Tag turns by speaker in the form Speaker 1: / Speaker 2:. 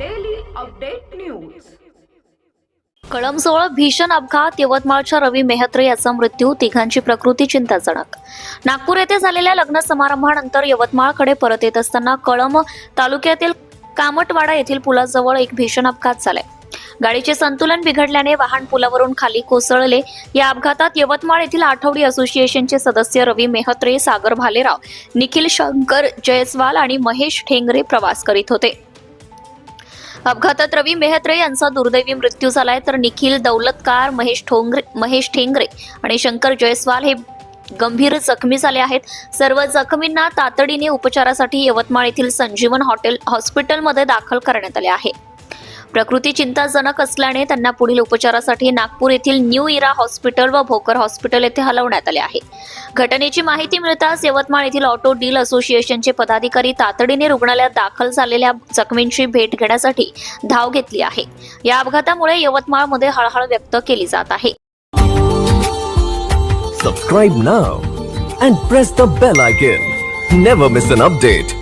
Speaker 1: Update news
Speaker 2: कळमजवळ भीषण अपघात यवतमाळच्या रवी मेहत्रे याचा मृत्यू तिघांची प्रकृती चिंताजनक. नागपूर येथे झालेल्या लग्न समारंभानंतर यवतमाळकडे परत येत असताना कळम तालुक्यातील कामटवाडा येथील पुलाजवळ एक भीषण अपघात झालाय. गाडीचे संतुलन बिघडल्याने वाहन पुलावरून खाली कोसळले. या अपघातात यवतमाळ येथील आठवडी असोसिएशनचे सदस्य रवी मेहत्रे सागर भालेराव निखिल शंकर जयस्वाल आणि महेश ठेंगरे प्रवास करीत होते. अपघातात रवी मेहत्रे यांचा दुर्दैवी मृत्यू झालाय. तर निखिल दौलतकार महेश ठोंगरे महेश ठेंगरे आणि शंकर जयस्वाल हे गंभीर जखमी झाले आहेत. सर्व जखमींना तातडीने उपचारासाठी यवतमाळ येथील संजीवन हॉटेल हॉस्पिटलमध्ये दाखल करण्यात आले आहे. प्रकृती चिंताजनक असल्याने त्यांना पुढील उपचारासाठी नागपूर येथील न्यू इरा हॉस्पिटल व भोकर हॉस्पिटल येथे हलवण्यात आले आहे. घटनेची माहिती मिळताच यवतमाळ येथील ऑटो डील असोसिएशनचे पदाधिकारी तातडीने रुग्णालयात दाखल झालेल्या जखमींची भेट घेण्यासाठी धाव घेतली आहे. या अपघातामुळे यवतमाळमध्ये हळहळ व्यक्त केली जात आहे.
Speaker 3: Subscribe now and press the bell icon never miss an update